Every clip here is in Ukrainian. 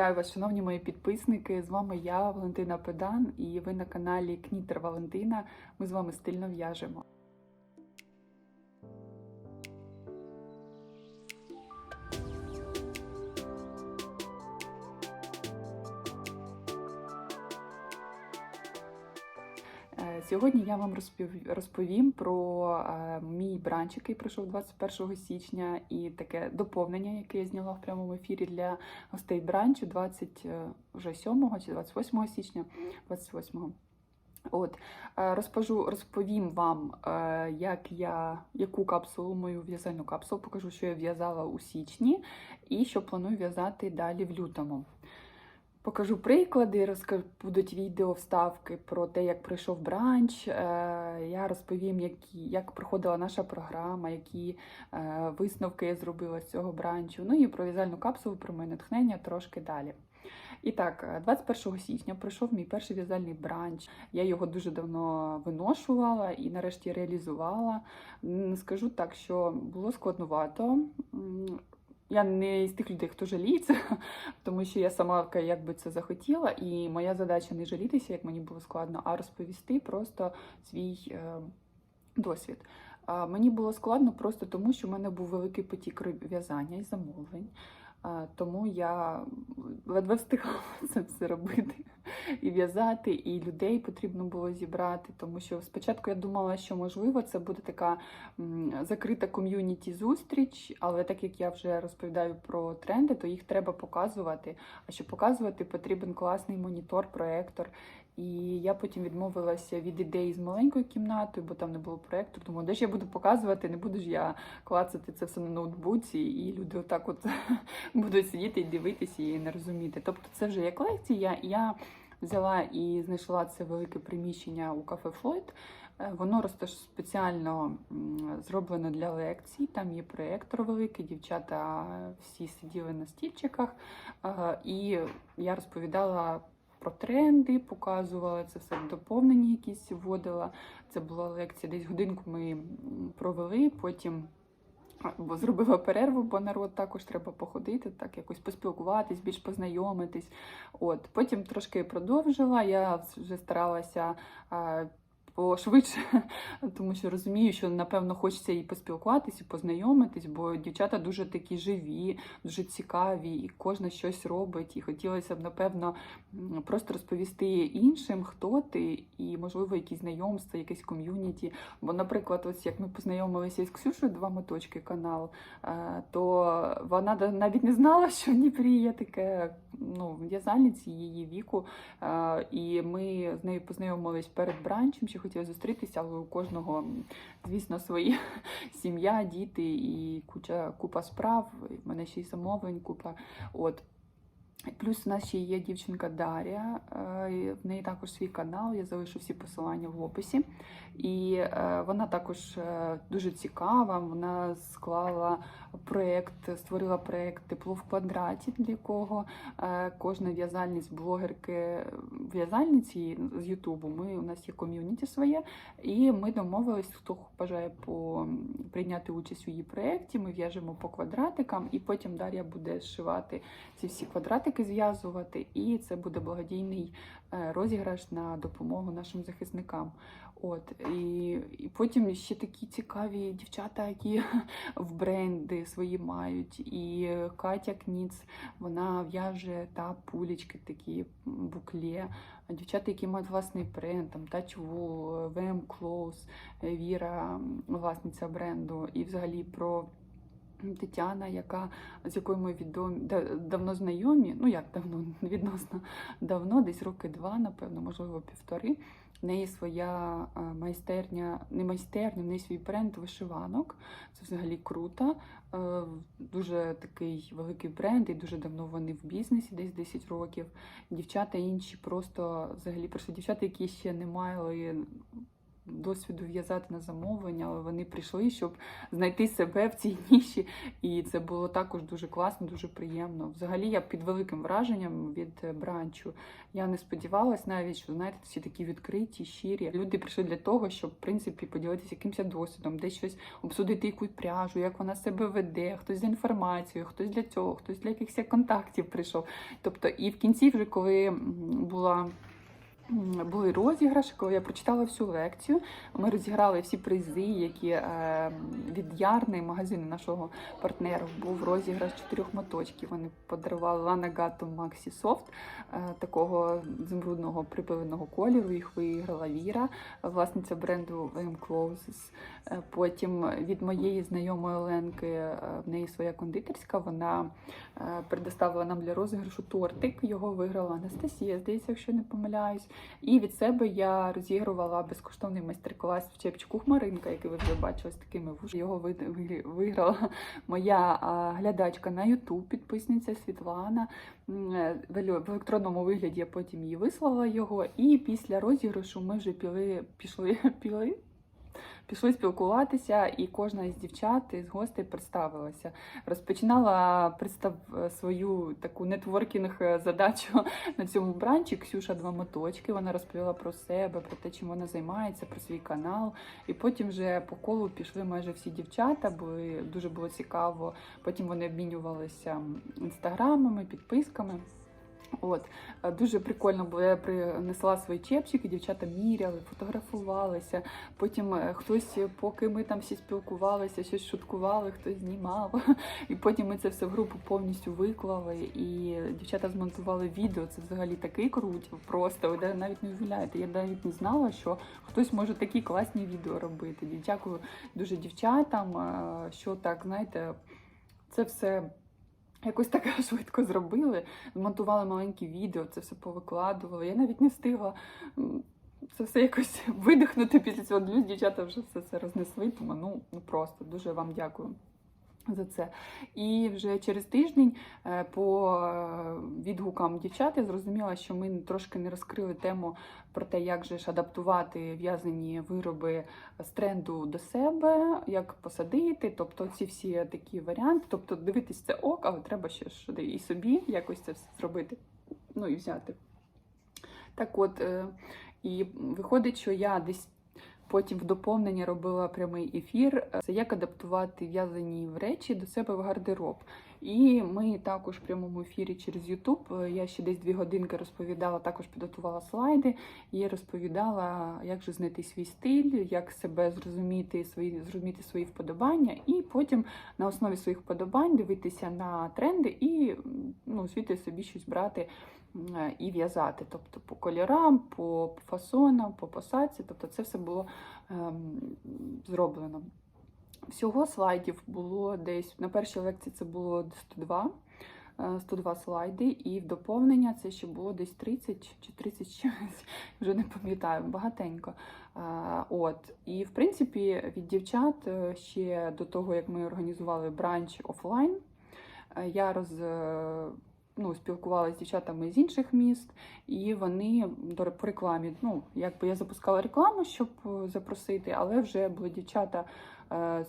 Вітаю вас, шановні мої підписники. З вами я, Валентина Педан, і ви на каналі Кнітер Валентина. Ми з вами стильно в'яжемо. Сьогодні я вам розповім про е, мій бранч, який пройшов 21 січня, і таке доповнення, яке я зняла в прямому ефірі для гостей бранчу 27 чи 28 січня, 28 От е, розпожу, розповім вам, е, як я яку капсулу, мою в'язальну капсулу, покажу, що я в'язала у січні, і що планую в'язати далі в лютому. Покажу приклади, розкажу, будуть відео вставки про те, як пройшов бранч. Е, Я розповім, які, як проходила наша програма, які е, висновки я зробила з цього бранчу. Ну і про в'язальну капсулу, про моє натхнення трошки далі. І так, е, 21 січня пройшов мій перший в'язальний бранч. Я його дуже давно виношувала і нарешті реалізувала. Скажу так, що було складновато. Я не з тих людей, хто жаліється, тому що я сама як якби це захотіла, і моя задача не жалітися, як мені було складно, а розповісти просто свій е, досвід. Мені було складно просто тому, що в мене був великий потік в'язання і замовлень. Тому я ледве встигала це все робити і в'язати, і людей потрібно було зібрати. Тому що спочатку я думала, що можливо це буде така закрита ком'юніті зустріч, але так як я вже розповідаю про тренди, то їх треба показувати. А щоб показувати, потрібен класний монітор, проектор. І я потім відмовилася від ідеї з маленькою кімнатою, бо там не було проєкту. Думаю, де ж я буду показувати, не буду ж я клацати це все на ноутбуці, і люди отак от будуть сидіти і дивитися і не розуміти. Тобто це вже як лекція. Я взяла і знайшла це велике приміщення у кафе Флойд. Е, Воно розташ спеціально зроблено для лекцій. Там є проєктор великий, дівчата всі сиділи на стільчиках. Е, І я розповідала про тренди, показувала це все доповнені, якісь вводила. Це була лекція, десь годинку ми провели, потім. Бо зробила перерву, бо народ також треба походити, так якось поспілкуватись, більш познайомитись. От потім трошки продовжила. Я вже старалася пошвидше, тому що розумію, що напевно хочеться і поспілкуватись, і познайомитись, бо дівчата дуже такі живі, дуже цікаві, і кожна щось робить. І хотілося б, напевно, просто розповісти іншим, хто ти, і, можливо, якісь знайомства, якесь ком'юніті. Бо, наприклад, ось як ми познайомилися із Ксюшою, два моточки канал, е, то вона навіть не знала, що в Дніпрі є таке ну, в'язальниці її віку. Е, І ми з нею познайомились перед бранчем, ще хотіли зустрітися, але у кожного, звісно, свої сім'я, діти і куча, купа справ. В мене ще й замовлень, купа. От. Плюс у нас ще є дівчинка Дар'я, е, в неї також свій канал, я залишу всі посилання в описі. І е, вона також е, дуже цікава. Вона склала проєкт, створила проєкт тепло в квадраті, для якого е, кожна в'язальність блогерки в'язальниці з Ютубу. Ми у нас є ком'юніті своє, і ми домовились, хто бажає по прийняти участь у її проєкті. Ми в'яжемо по квадратикам, і потім Дар'я буде зшивати ці всі квадратики, зв'язувати, і це буде благодійний е, розіграш на допомогу нашим захисникам. От і, і потім ще такі цікаві дівчата, які в бренди свої мають. І Катя Кніц, вона в'яже та пулечки, такі букле. Дівчата, які мають власний бренд, там Touchwool, VM Clothes, Віра, власниця бренду, і взагалі про. Тетяна, яка з якою ми відомі да- давно знайомі, ну як давно, відносно давно, десь роки два, напевно, можливо, півтори. В неї своя е, майстерня, не майстерня, в неї свій бренд вишиванок. Це взагалі круто. Е, Дуже такий великий бренд, і дуже давно вони в бізнесі, десь 10 років. Дівчата інші просто взагалі просто дівчата, які ще не мали досвіду в'язати на замовлення, але вони прийшли, щоб знайти себе в цій ніші. І це було також дуже класно, дуже приємно. Взагалі, я під великим враженням від е, бранчу. Я не сподівалась навіть, що знаєте, всі такі відкриті, щирі. Люди прийшли для того, щоб в принципі поділитися якимось досвідом, десь щось обсудити якусь пряжу, як вона себе веде, хтось за інформацією, хтось для цього, хтось для якихось контактів прийшов. Тобто, і в кінці, вже коли була. Були розіграші, коли я прочитала всю лекцію. Ми розіграли всі призи, які е, від Ярни, магазину нашого партнеру, був розіграш чотирьох моточків. Вони подарували Лана Гатто Maxi Soft е, такого зимрудного припиленого кольору. Їх виграла Віра, власниця бренду VM Clothes. Е, Потім від моєї знайомої Оленки в неї своя кондитерська. Вона предоставила нам для розіграшу тортик. Його виграла Анастасія, здається, якщо не помиляюсь. І від себе я розігрувала безкоштовний майстер-клас в чепчику Хмаринка, який ви вже бачили з такими вуж. Його ви- ви- виграла моя глядачка на YouTube, підписниця Світлана. Е, В електронному вигляді я потім її вислала його. І після розіграшу ми вже піли, пішли, піли. Пішли спілкуватися, і кожна із дівчат із гостей представилася. Розпочинала представ свою таку нетворкінг задачу на цьому бранчі. Ксюша два моточки. Вона розповіла про себе, про те, чим вона займається, про свій канал. І потім вже по колу пішли майже всі дівчата, бо дуже було цікаво. Потім вони обмінювалися інстаграмами, підписками. От е, дуже прикольно, бо я принесла свої чепчики, дівчата міряли, фотографувалися. Потім е, хтось, поки ми там всі спілкувалися, щось шуткували, хтось знімав. І потім ми це все в групу повністю виклали. І дівчата змонтували відео. Це взагалі такий круть, просто ви навіть не уявляєте. Я навіть не знала, що хтось може такі класні відео робити. Дякую дуже дівчатам, е, що так, знаєте, це все. Якось так швидко зробили, змонтували маленькі відео, це все повикладували. Я навіть не встигла це все якось видихнути після цього. Дівчата вже все це рознесли, тому ну, ну просто дуже вам дякую. За це. І вже через тиждень е, по е, відгукам дівчат я зрозуміла, що ми трошки не розкрили тему про те, як же ж адаптувати в'язані вироби з тренду до себе, як посадити, тобто ці всі такі варіанти. Тобто дивитись це ок, але треба ще ж і собі якось це все зробити, ну і взяти. Так от, е, і виходить, що я десь потім в доповнення робила прямий ефір. Це як адаптувати в'язані речі до себе в гардероб. І ми також в прямому ефірі через YouTube, Я ще десь дві годинки розповідала, також підготувала слайди і розповідала, як же знайти свій стиль, як себе зрозуміти, свої зрозуміти свої вподобання, і потім на основі своїх вподобань дивитися на тренди і ну, звідти собі щось брати і в'язати. Тобто по кольорам, по фасонам, по посадці. Тобто це все було ем, зроблено. Всього слайдів було десь на першій лекції це було 102, е, 102 слайди, і в доповнення це ще було десь 30 чи 30 з вже не пам'ятаю, багатенько. Е, От. І в принципі від дівчат е, ще до того, як ми організували бранч офлайн, е, я роз. е, Ну, спілкувалася з дівчатами з інших міст, і вони до по рекламі. Ну, якби я запускала рекламу, щоб е, запросити, але вже були дівчата е,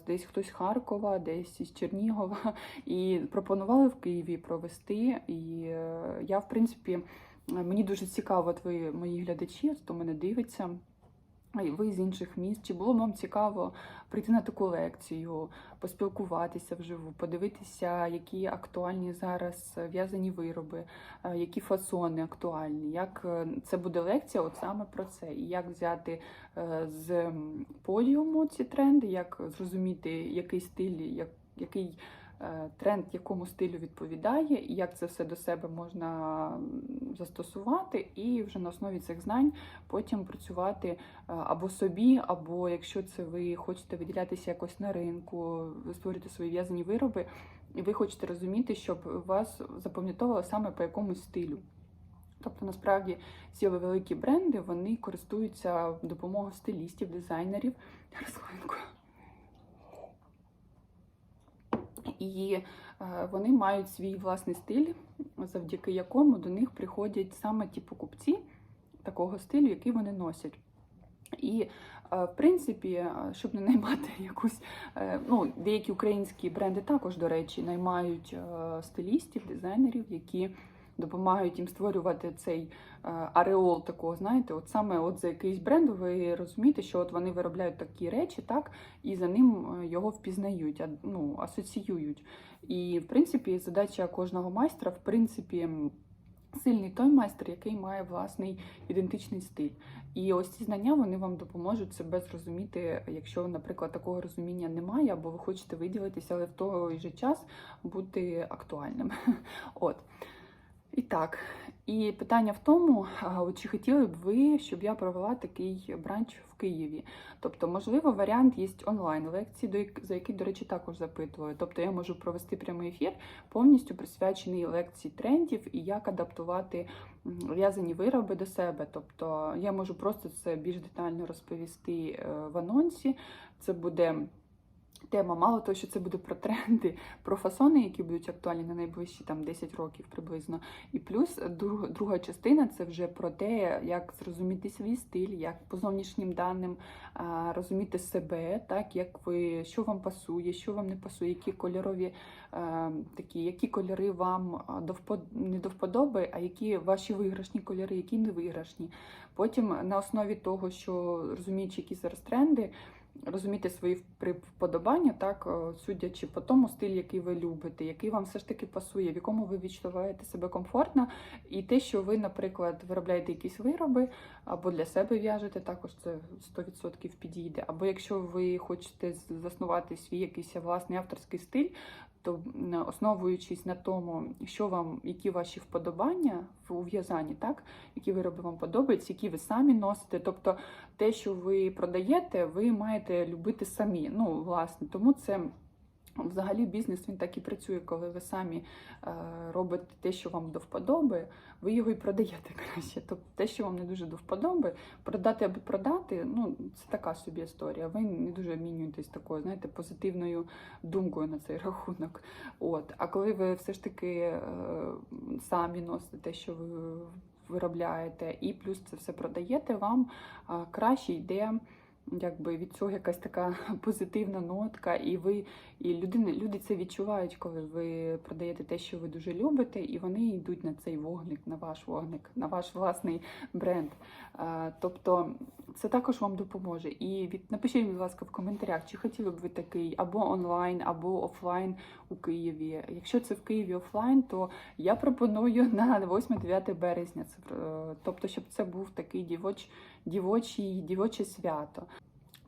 десь хтось з Харкова, десь із Чернігова, і пропонували в Києві провести. І е, я, в принципі, е, мені дуже цікаво, твої мої глядачі, хто мене дивиться. Ви з інших міст, чи було б вам цікаво прийти на таку лекцію, поспілкуватися вживу, подивитися, які актуальні зараз в'язані вироби, е, які фасони актуальні, як е, це буде лекція, от саме про це, і як взяти е, з подіуму ці тренди, як зрозуміти, який стиль, як, який тренд якому стилю відповідає, і як це все до себе можна застосувати, і вже на основі цих знань потім працювати е, або собі, або якщо це ви хочете виділятися якось на ринку, ви створюєте свої в'язані вироби, і ви хочете розуміти, щоб вас запам'ятовували саме по якомусь стилю. Тобто, насправді, ці великі бренди вони користуються допомогою стилістів, дизайнерів. Розхвинку. І е, вони мають свій власний стиль, завдяки якому до них приходять саме ті покупці такого стилю, який вони носять. І Е, В принципі, е, щоб не наймати якусь, ну, деякі українські бренди також, до речі, наймають стилістів, дизайнерів, які допомагають їм створювати цей е, ареол такого, знаєте, от саме от за якийсь бренд ви розумієте, що от вони виробляють такі речі, так, і за ним е, його впізнають, ну, асоціюють. І, в принципі, задача кожного майстра, в принципі, сильний той майстер, який має власний ідентичний стиль. І ось ці знання вони вам допоможуть себе зрозуміти, якщо, наприклад, такого розуміння немає, або ви хочете виділитися, але в той же час бути актуальним. От. І так, і питання в тому, чи хотіли б ви, щоб я провела такий бранч в Києві? Тобто, можливо, варіант є онлайн-лекції, за які, до речі, також запитували. Тобто я можу провести прямий ефір, повністю присвячений лекції трендів і як адаптувати в'язані вироби до себе. Тобто я можу просто це більш детально розповісти е, в анонсі. Це буде. Тема, мало того, що це буде про тренди, про фасони, які будуть актуальні на найближчі там 10 років приблизно. І плюс друга, частина це вже про те, як зрозуміти свій стиль, як по зовнішнім даним розуміти себе, так як ви що вам пасує, що вам не пасує, які кольорові такі, які кольори вам не до вподоби, а які ваші виграшні кольори, які не виграшні. Потім на основі того, що розуміючи, які зараз тренди розуміти свої вподобання, так е, судячи по тому стиль, який ви любите, який вам все ж таки пасує, в якому ви відчуваєте себе комфортно, і те, що ви, наприклад, виробляєте якісь вироби або для себе в'яжете, також це 100% підійде. Або якщо ви хочете заснувати свій якийсь власний авторський стиль, то м, основуючись на тому, що вам, які ваші вподобання в ув'язанні, в'язанні, так які вироби вам подобаються, які ви самі носите, тобто те, що ви продаєте, ви маєте любити самі. Ну, власне, тому це. Взагалі бізнес він так і працює, коли ви самі е, робите те, що вам до вподоби, ви його і продаєте краще. Тобто те, що вам не дуже до вподоби, продати аби продати, ну це така собі історія. Ви не дуже обмінюєтесь такою, знаєте, позитивною думкою на цей рахунок. От, а коли ви все ж таки е, самі носите те, що ви виробляєте, і плюс це все продаєте, вам е, краще йде. Якби від цього якась така позитивна нотка, і ви і людини, люди це відчувають, коли ви продаєте те, що ви дуже любите, і вони йдуть на цей вогник, на ваш вогник, на ваш власний бренд. Тобто це також вам допоможе. І від напишіть, будь ласка, в коментарях, чи хотіли б ви такий або онлайн, або офлайн у Києві. Якщо це в Києві офлайн, то я пропоную на 8-9 березня. Е, тобто, щоб це був такий дівоч, дівочий, дівоче свято.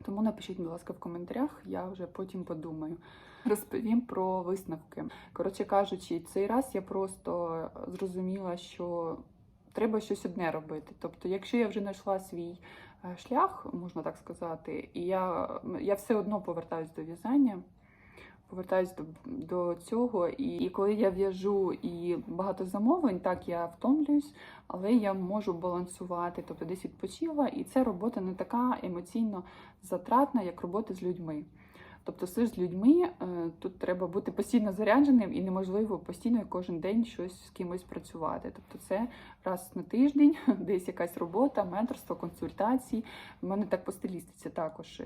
Тому напишіть, будь ласка, в коментарях, я вже потім подумаю. Розповім про висновки. Коротше кажучи, цей раз я просто зрозуміла, що треба щось одне робити. Тобто, якщо я вже знайшла свій е, шлях, можна так сказати, і я, я все одно повертаюсь до в'язання. Повертаюсь до, до цього, і, і коли я в'яжу і багато замовлень, так я втомлююсь, але я можу балансувати, тобто десь відпочила, і ця робота не така емоційно затратна, як робота з людьми. Тобто, все ж з людьми е, тут треба бути постійно зарядженим і неможливо постійно кожен день щось з кимось працювати. Тобто, це раз на тиждень, десь якась робота, менторство, консультації. У мене так по стилістиці також.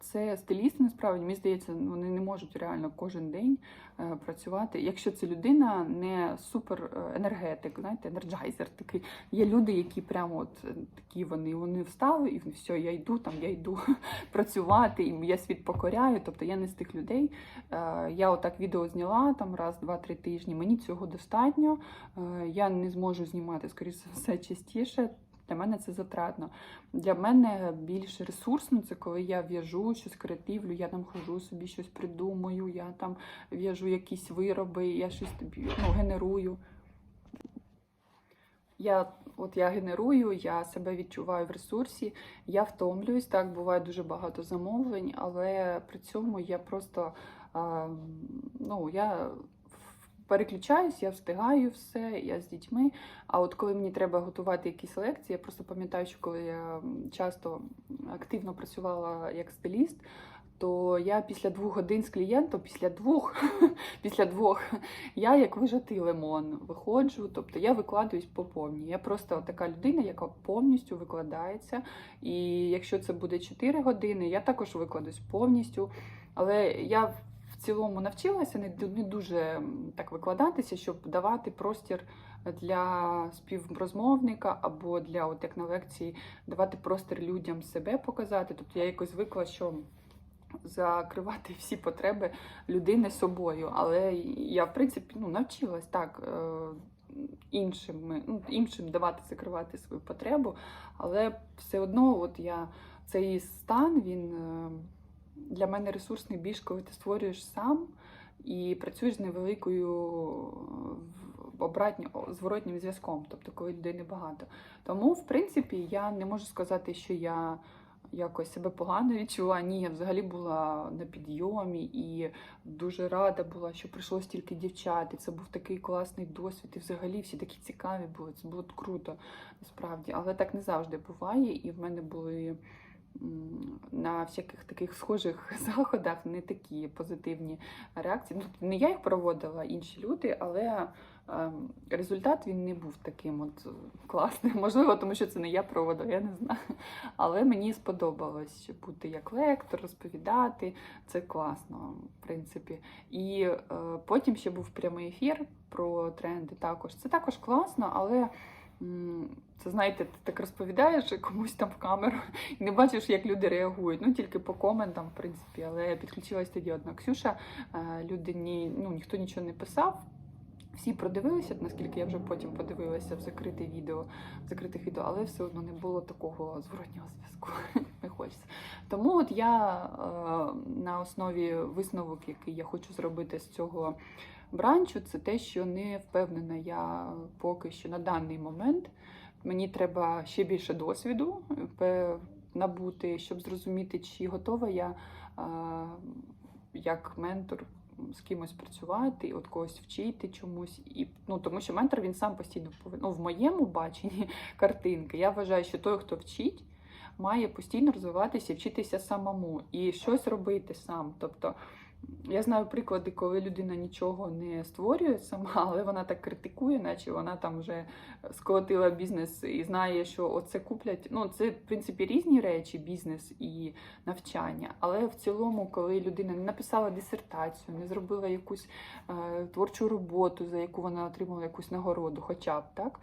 Це стилісти насправді, мені здається, вони не можуть реально кожен день е, працювати. Якщо це людина не супер е, енергетик, знаєте, енерджайзер такий. Є люди, які прямо от е, такі вони, вони встали, і все, я йду там, я йду працювати, і я світ покоряю. Тобто я не з тих людей. Я отак відео зняла там раз, два-три тижні. Мені цього достатньо. Я не зможу знімати, скоріше все, частіше. Для мене це затратно. Для мене більш ресурсно це коли я в'яжу щось креативлю, я там хожу собі щось придумую, я там в'яжу якісь вироби, я щось ну, генерую. Я от я генерую, я себе відчуваю в ресурсі, я втомлююсь. Так буває дуже багато замовлень, але при цьому я просто ну, я переключаюсь, я встигаю все, я з дітьми. А от коли мені треба готувати якісь лекції, я просто пам'ятаю, що коли я часто активно працювала як стиліст, то я після двох годин з клієнтом, після двох, після двох, я як вижатий лимон виходжу. Тобто я викладаюсь по повній. Я просто така людина, яка повністю викладається. І якщо це буде 4 години, я також викладусь повністю. Але я в цілому навчилася не, дуже так викладатися, щоб давати простір для співрозмовника або для, от як на лекції, давати простір людям себе показати. Тобто я якось звикла, що закривати всі потреби людини собою. Але я, в принципі, ну, навчилась так. е, Іншим, ну, іншим давати закривати свою потребу, але все одно, от я цей стан він е, для мене ресурсний більш, коли ти створюєш сам і працюєш з невеликою обратньо, зворотнім зв'язком, тобто коли людей небагато. Тому, в принципі, я не можу сказати, що я якось себе погано відчула. Ні, я взагалі була на підйомі і дуже рада була, що прийшло стільки дівчат. І це був такий класний досвід. І взагалі всі такі цікаві були. Це було круто насправді. Але так не завжди буває. І в мене були на всяких таких схожих заходах не такі позитивні реакції. Ну, не я їх проводила, інші люди, але ем, результат він не був таким от класним. Можливо, тому що це не я проводила, я не знаю. Але мені сподобалось бути як лектор, розповідати. Це класно, в принципі. І е, потім ще був прямий ефір про тренди. Також це також класно, але. Це знаєте, ти так розповідаєш комусь там в камеру і не бачиш, як люди реагують. Ну тільки по коментам, в принципі. Але підключилась тоді одна Ксюша. е, Людині ну ніхто нічого не писав. Всі продивилися, наскільки я вже потім подивилася в закрите відео, в закритих відео, але все одно не було такого зворотнього зв'язку. Не хочеться. Тому от я е, на основі висновок, який я хочу зробити з цього бранчу, це те, що не впевнена я поки що на даний момент. Мені треба ще більше досвіду набути, щоб зрозуміти, чи готова я як ментор з кимось працювати, от когось вчити чомусь. І, ну, тому що ментор він сам постійно повинен. Ну, в моєму баченні картинки, я вважаю, що той, хто вчить, має постійно розвиватися вчитися самому і щось робити сам. Тобто я знаю приклади, коли людина нічого не створює сама, але вона так критикує, наче вона там вже сколотила бізнес і знає, що оце куплять. Ну, це, в принципі, різні речі, бізнес і навчання. Але в цілому, коли людина не написала дисертацію, не зробила якусь е, творчу роботу, за яку вона отримала якусь нагороду, хоча б так.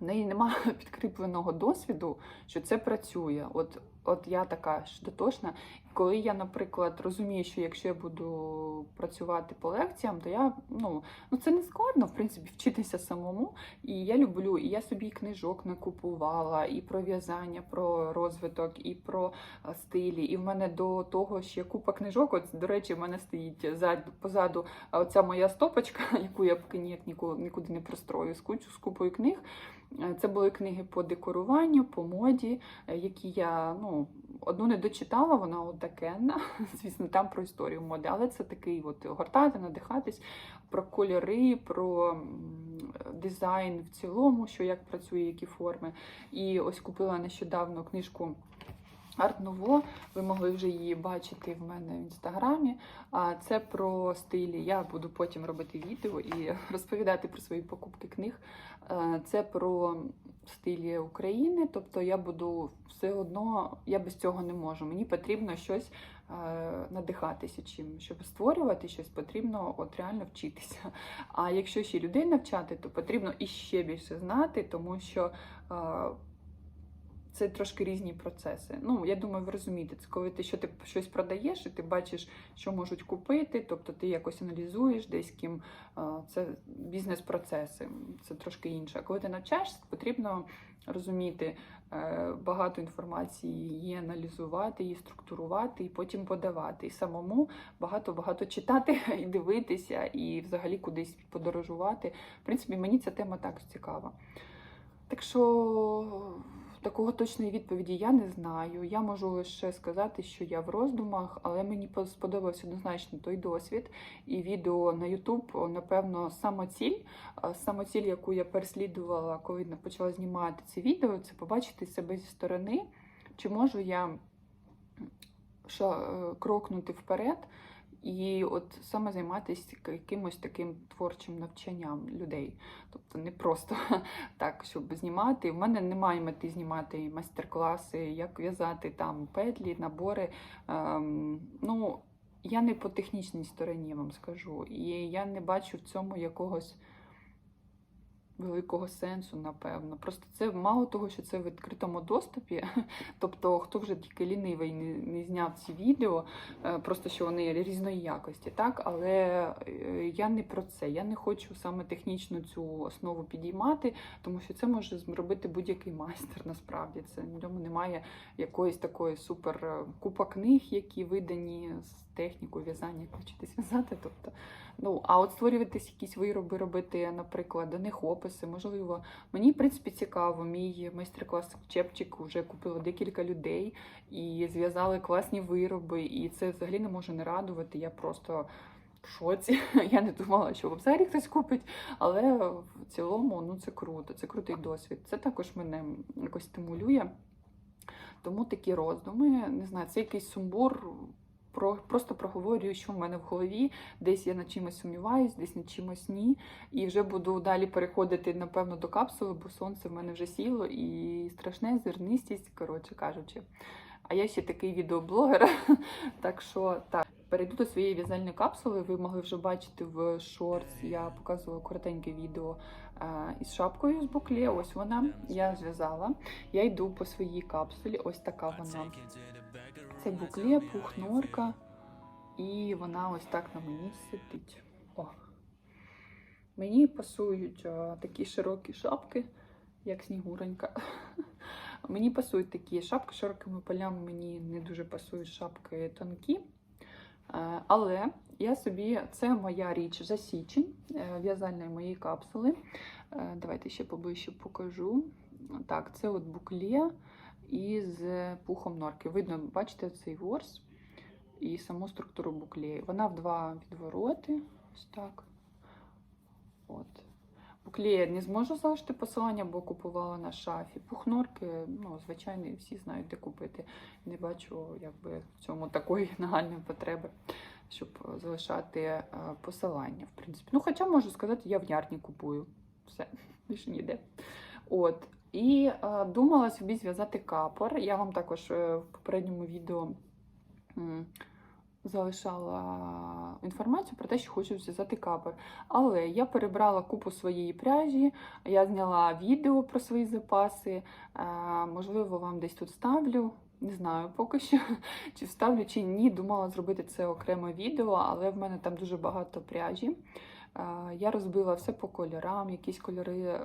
В неї немає підкріпленого досвіду, що це працює. От, от я така ж дотошна. Коли я, наприклад, розумію, що якщо я буду працювати по лекціям, то я ну, ну це не складно, в принципі, вчитися самому. І я люблю, і я собі книжок накупувала, і про в'язання, про розвиток, і про стилі. І в мене до того ще купа книжок. От, до речі, в мене стоїть ззаду, позаду а, оця моя стопочка, яку я поки ніяк нікуди не пристрою з кучу з купою книг. Е, Це були книги по декоруванню, по моді, е, які я ну, одну не дочитала, вона от такенна, звісно, там про історію моди, але це такий от гортати, надихатись про кольори, про дизайн в цілому, що як працює, які форми. І ось купила нещодавно книжку. Арт Ново, ви могли вже її бачити в мене в інстаграмі. А це про стилі. Я буду потім робити відео і розповідати про свої покупки книг. Е, Це про стилі України. Тобто я буду все одно, я без цього не можу. Мені потрібно щось е, надихатися чим, щоб створювати щось, потрібно от реально вчитися. А якщо ще людей навчати, то потрібно іще більше знати, тому що. е, це трошки різні процеси. Ну, я думаю, ви розумієте, це коли ти що ти щось продаєш, і ти бачиш, що можуть купити, тобто ти якось аналізуєш десь ким це бізнес-процеси, це трошки інше. А коли ти навчаєшся, потрібно розуміти е, багато інформації, її аналізувати, її структурувати і потім подавати. І самому багато-багато читати і дивитися, і взагалі кудись подорожувати. В принципі, мені ця тема так цікава. Так що такого точної відповіді я не знаю. Я можу лише сказати, що я в роздумах, але мені по- сподобався однозначно той досвід. І відео на YouTube, напевно, самоціль. Самоціль, яку я переслідувала, коли почала знімати це відео, це побачити себе зі сторони, чи можу я е, крокнути вперед і от саме займатися якимось таким творчим навчанням людей. Тобто не просто так, щоб знімати. В мене немає мети знімати майстер-класи, як в'язати там петлі, набори. Ем, ну, я не по технічній стороні вам скажу. І я не бачу в цьому якогось великого сенсу, напевно. Просто це мало того, що це в відкритому доступі. Тобто, хто вже тільки лінивий не, не зняв ці відео, е, просто що вони різної якості, так? Але е, я не про це. Я не хочу саме технічну цю основу підіймати, тому що це може зробити будь-який майстер. Насправді це в ньому немає якоїсь такої супер е, купа книг, які видані з технікою в'язання, як вчитись. Тобто, ну а от створюватись якісь вироби, робити, наприклад, до них описи, можливо. Мені, в принципі, цікаво. Мій майстер-клас Чепчик вже купило декілька людей і зв'язали класні вироби, і це взагалі не може не радувати. Я просто. В шоці. Я не думала, що взагалі хтось купить, але в цілому ну це круто, це крутий досвід. Це також мене якось стимулює. Тому такі роздуми, не знаю, це якийсь сумбур. Про просто проговорюю, що в мене в голові. Десь я над чимось сумніваюсь, десь над чимось ні. І вже буду далі переходити, напевно, до капсули, бо сонце в мене вже сіло і страшне зернистість, коротше кажучи. А я ще такий відеоблогер. так що так. Перейду до своєї в'язальної капсули. Ви могли вже бачити в шортс. Я показувала коротеньке відео е, із шапкою з букле. Ось вона. Я зв'язала. Я йду по своїй капсулі. Ось така вона. Це букле, пух норка. І вона ось так на мені сидить. О. Мені пасують е, такі широкі шапки, як снігуренька. Мені пасують такі шапки широкими полями, мені не дуже пасують шапки тонкі. Але я собі, це моя річ за січень е, в'язальної моєї капсули. Е, Давайте ще поближче покажу. Так, це от букле із пухом норки. Видно, бачите, цей ворс і саму структуру буклеї. Вона в два відвороти. Ось так. От. Буклея не зможу залишити посилання, бо купувала на шафі. Пухнорки, ну, звичайно, всі знають, де купити. Не бачу якби, в цьому такої нагальної потреби, щоб залишати е, посилання. В принципі. Ну, хоча можу сказати, я в ярні купую. Все, більше ніде. От. І е, думала собі зв'язати капор. Я вам також е, в попередньому відео залишала інформацію про те, що хочу зв'язати капор. Але я перебрала купу своєї пряжі, я зняла відео про свої запаси. Е, можливо, вам десь тут ставлю. Не знаю поки що, чи вставлю, чи ні. Думала зробити це окреме відео, але в мене там дуже багато пряжі. Я розбила все по кольорам, якісь кольори е,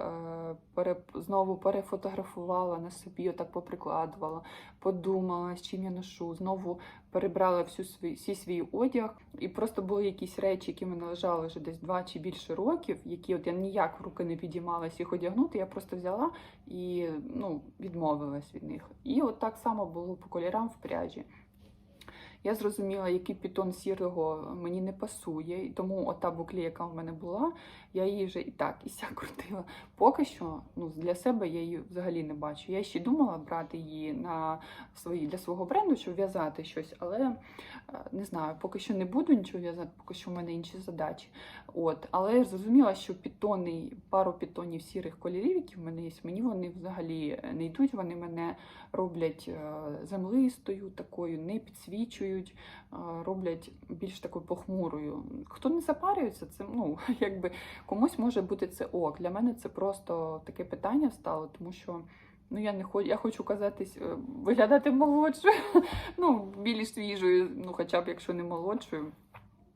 пере, знову перефотографувала на собі, отак поприкладувала, подумала, з чим я ношу, знову перебрала всю свій, всі свій одяг. І просто були якісь речі, які мене лежали вже десь два чи більше років, які от я ніяк в руки не підіймалась їх одягнути. Я просто взяла і ну, відмовилась від них. І от так само було по кольорам в пряжі. Я зрозуміла, який пітон сірого мені не пасує, і тому ота буклі, яка в мене була, я її вже і так і сяк крутила. Поки що ну, для себе я її взагалі не бачу. Я ще думала брати її на свої, для свого бренду, щоб в'язати щось, але е, не знаю, поки що не буду нічого в'язати, поки що в мене інші задачі. От. Але я зрозуміла, що пітони, пару пітонів сірих кольорів, які в мене є, мені вони взагалі не йдуть, вони мене роблять е, землистою, такою, не підсвічують, е, роблять більш такою похмурою. Хто не запарюється, це ну, якби комусь може бути це ок. Для мене це просто таке питання стало, тому що. Ну, я не хочу, я хочу казатись, е, виглядати молодшою, ну, більш свіжою, ну, хоча б якщо не молодшою,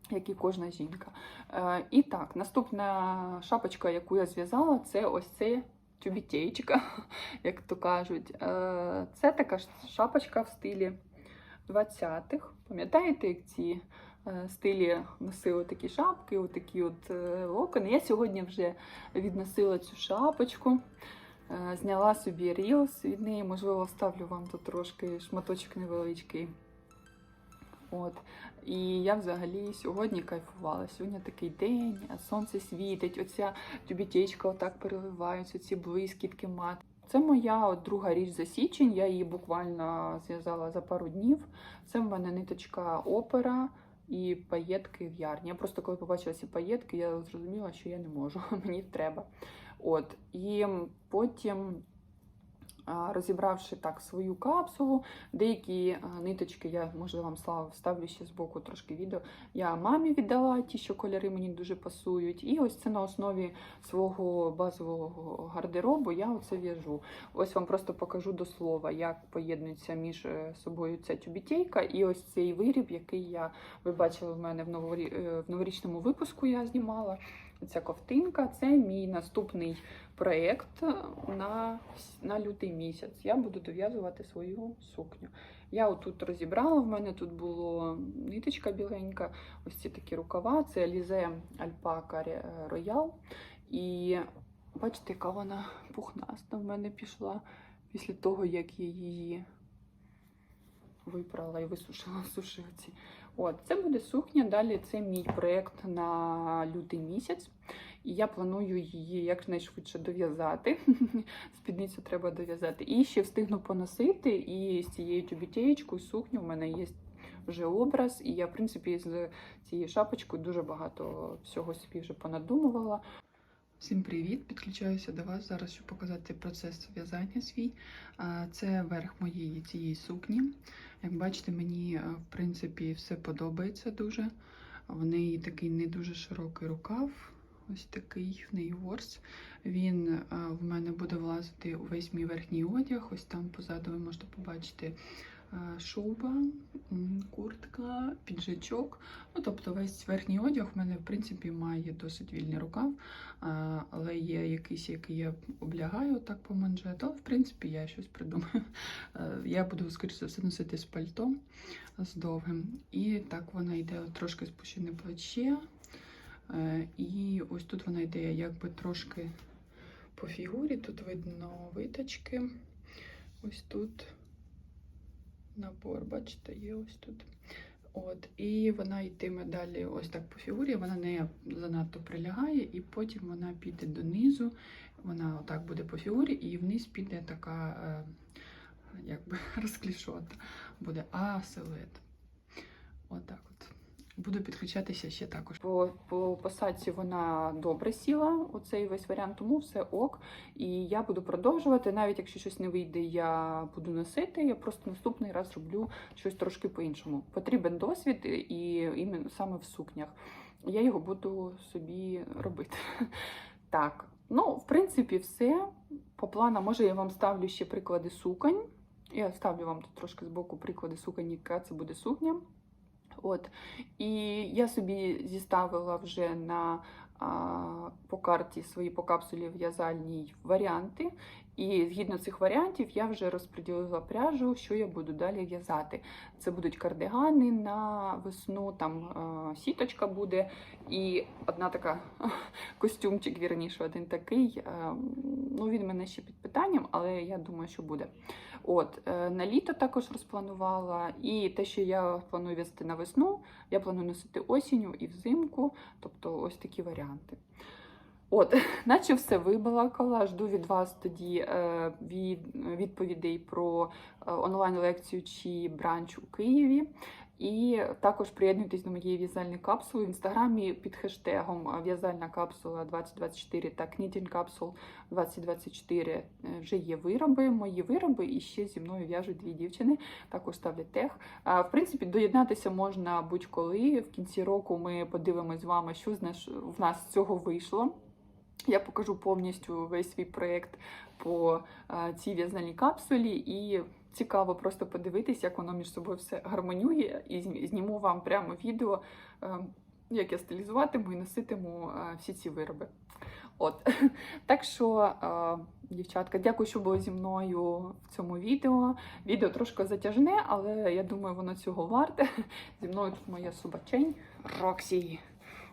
як і кожна жінка. Е, і так, наступна шапочка, яку я зв'язала, це ось це тюбітєчка, як то кажуть. Е, це така шапочка в стилі 20-х. Пам'ятаєте, як ці е, стилі носили такі шапки, отакі от е, локони. Я сьогодні вже відносила цю шапочку. Е, Зняла собі рілс від неї, можливо, вставлю вам тут трошки шматочок невеличкий. От. І я взагалі сьогодні кайфувала. Сьогодні такий день, сонце світить, оця тюбітечка отак переливається, ці блискітки мат. Це моя от друга річ за січень. Я її буквально зв'язала за пару днів. Це в мене ниточка опера і паєтки в ярні. Я просто коли побачила ці паєтки, я зрозуміла, що я не можу, мені треба. От і потім. Розібравши так свою капсулу, деякі ниточки, я можливо вам вставлю ще з боку трошки відео. Я мамі віддала ті, що кольори мені дуже пасують. І ось це на основі свого базового гардеробу я оце в'яжу. Ось вам просто покажу до слова, як поєднується між е, собою ця тюбітейка і ось цей виріб, який я ви бачили в мене в, е, в новорічному випуску. Я знімала. Ця ковтинка це мій наступний проєкт на, на лютий місяць. Я буду дов'язувати свою сукню. Я отут розібрала, в мене тут була ниточка біленька, ось ці такі рукава. Це Alize Alpaca Royal. І бачите, яка вона пухнаста в мене пішла після того, як я її випрала і висушила в сушилці. От, це буде сукня. Далі це мій проєкт на лютий місяць. І я планую її якнайшвидше дов'язати. Спідницю треба дов'язати. І ще встигну поносити. І з цією тюбітєєчкою сукню в мене є вже образ. І я, в принципі, з цією шапочкою дуже багато всього собі вже понадумувала. Всім привіт! Підключаюся до вас зараз, щоб показати процес в'язання свій. Це верх моєї цієї сукні. Як бачите, мені е, в принципі все подобається дуже. В неї такий не дуже широкий рукав. Ось такий в неї ворс. Він е, в мене буде влазити увесь мій верхній одяг. Ось там позаду ви можете побачити шуба, куртка, піджачок. Ну, тобто весь верхній одяг в мене, в принципі, має досить вільний рукав, але є якийсь, який я облягаю так по манжету. Але, в принципі, я щось придумаю. Е, Я буду, скоріше за все, носити з пальто з довгим. І так вона йде трошки спущене плече. Е, І ось тут вона йде якби трошки по фігурі. Тут видно виточки. Ось тут набор, бачите, є ось тут. От, і вона йтиме далі ось так по фігурі, вона не занадто прилягає, і потім вона піде донизу, вона отак буде по фігурі, і вниз піде така е, якби розклішота, буде а-силует. Отак от. Буду підключатися ще також. По, по посадці вона добре сіла, оцей весь варіант, тому все ок. І я буду продовжувати. Навіть якщо щось не вийде, я буду носити. Я просто наступний раз роблю щось трошки по-іншому. Потрібен досвід і іменно саме в сукнях. Я його буду собі робити. Так, ну, в принципі, все. По плану, може, я вам ставлю ще приклади суконь. Я ставлю вам тут трошки збоку приклади суконь, яка це буде сукня. От. І я собі зіставила вже на по карті свої по капсулі в'язальній варіанти. І згідно цих варіантів я вже розподілила пряжу, що я буду далі в'язати. Це будуть кардигани на весну, там а, сіточка буде, і одна така костюмчик, вірніше, один такий. А, ну, він мене ще під питанням, але я думаю, що буде. От, е, на літо також розпланувала, і те, що я планую в'язати на весну, я планую носити осінню і взимку, тобто ось такі варіанти. От, наче все вибалакала. Жду від вас тоді е, від, відповідей про е, онлайн-лекцію чи бранч у Києві. І також приєднуйтесь до моєї в'язальної капсули в інстаграмі під хештегом е, в'язальна капсула 2024 та Knitting Capsule 2024 е, вже є вироби, мої вироби, і ще зі мною в'яжуть дві дівчини, також ставлять тех. В принципі, доєднатися можна будь-коли. В кінці року ми подивимось з вами, що в нас цього вийшло. Я покажу повністю весь свій проєкт по цій в'язальній капсулі, і цікаво просто подивитись, як воно між собою все гармонює, і зніму вам прямо відео, е, як я стилізуватиму і носитиму е, всі ці вироби. От так що, е, дівчатка, дякую, що були зі мною в цьому відео. Відео трошки затяжне, але я думаю, воно цього варте. Зі мною тут моя собачень Роксі.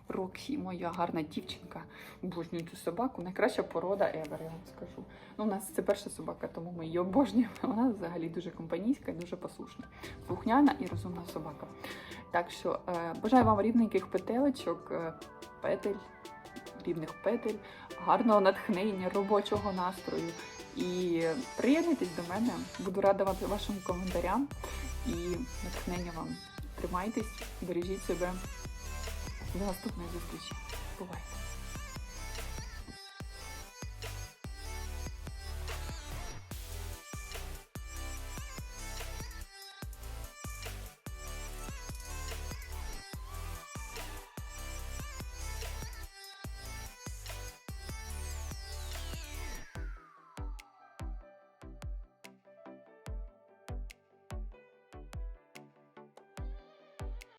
Роксі, моя гарна дівчинка. Обожнюю цю собаку. Найкраща порода ever, я вам скажу. Ну, у нас це перша собака, тому ми її обожнюємо. Вона взагалі дуже компанійська і дуже послушна. Слухняна і розумна собака. Так що е, бажаю вам рівненьких петелечок, е, петель, потрібних петель, гарного натхнення, робочого настрою. І приєднуйтесь до мене. Буду рада вашим коментарям і натхнення вам. Тримайтесь, бережіть себе. До наступної зустрічі. Бувайте!